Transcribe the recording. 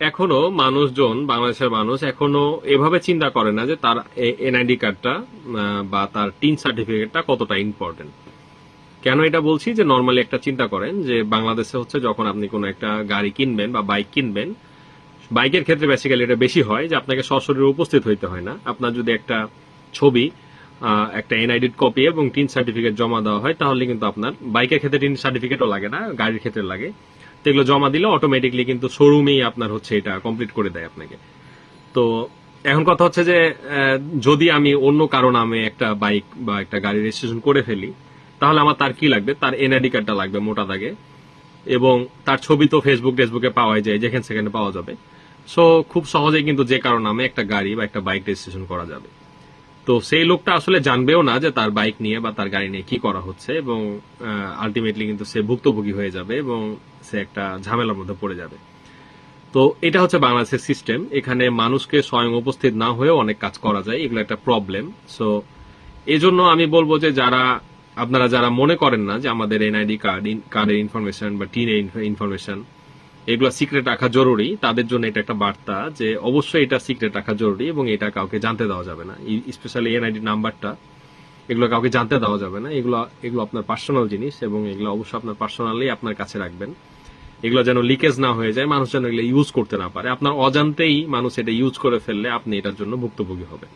এখনও মানুষজন, বাংলাদেশের মানুষ এখনও এভাবে চিন্তা করে না যে তার এনআইডি কার্ডটা বা তার টিন সার্টিফিকেটটা কতটা ইম্পর্টেন্ট কেন এটা বলছি? যে নর্মালি একটা চিন্তা করেন যে বাংলাদেশে হচ্ছে যখন আপনি কোনো একটা গাড়ি কিনবেন বা বাইক কিনবেন বাইকের ক্ষেত্রে বেসিক্যালি এটা বেশি হয় যে আপনাকে সশরীরে উপস্থিত হইতে হয় না। আপনার যদি একটা ছবি একটা এনআইডি কপি এবং টিন সার্টিফিকেট জমা দেওয়া হয়, তাহলে কিন্তু আপনার বাইকের ক্ষেত্রে টিন সার্টিফিকেটও লাগে না, গাড়ির ক্ষেত্রে লাগে। এগুলো জমা দিলে অটোমেটিকলি কিন্তু শোরুমেই আপনার হচ্ছে এটা কমপ্লিট করে দেয় আপনাকে। তো এখন কথা হচ্ছে যে যদি আমি অন্য কারও নামে একটা বাইক বা একটা গাড়ি রেজিস্ট্রেশন করে ফেলি, তাহলে আমার তার কি লাগবে? তার এনআইডি কার্ডটা লাগবে মোটা দাগে। এবং তার ছবি তো ফেসবুক টেসবুকে পাওয়া যায়, যেখানে সেখানে পাওয়া যাবে। সো খুব সহজেই কিন্তু যে কারও নামে একটা গাড়ি বা একটা বাইক রেজিস্ট্রেশন করা যাবে। তো সেই লোকটা আসলে জানবেও না যে তার বাইক নিয়ে বা তার গাড়ি নিয়ে কি করা হচ্ছে এবং আলটিমেটলি কিন্তু সে ভুক্তভোগী হয়ে যাবে এবং সে একটা ঝামেলার মধ্যে পড়ে যাবে। তো এটা হচ্ছে বাংলাদেশের সিস্টেম এখানে মানুষকে স্বয়ং উপস্থিত না হয়েও অনেক কাজ করা যায়। এগুলো একটা প্রবলেম সো এই জন্য আমি বলব যে যারা, আপনারা যারা মনে করেন না যে আমাদের এনআইডি কার্ড কার্ডের ইনফরমেশন বা টিন ইনফরমেশন এগুলো সিক্রেট রাখা জরুরি। তাদের জন্য এটা একটা বার্তা যে অবশ্যই এটা সিক্রেট রাখা জরুরি এবং এটা কাউকে জানতে দেওয়া যাবে না। স্পেশালি এনআইডি নাম্বারটা, এগুলো কাউকে জানতে দেওয়া যাবে না। এগুলো এগুলো আপনার পার্সোনাল জিনিস এবং এগুলো অবশ্যই আপনার পার্সোনালি আপনার কাছে রাখবেন। এগুলো যেন লিকেজ না হয়ে যায়, মানুষ যেন এগুলো ইউজ করতে না পারে। আপনার অজান্তেই মানুষ এটা ইউজ করে ফেললে আপনি এটার জন্য ভুক্তভোগী হবেন।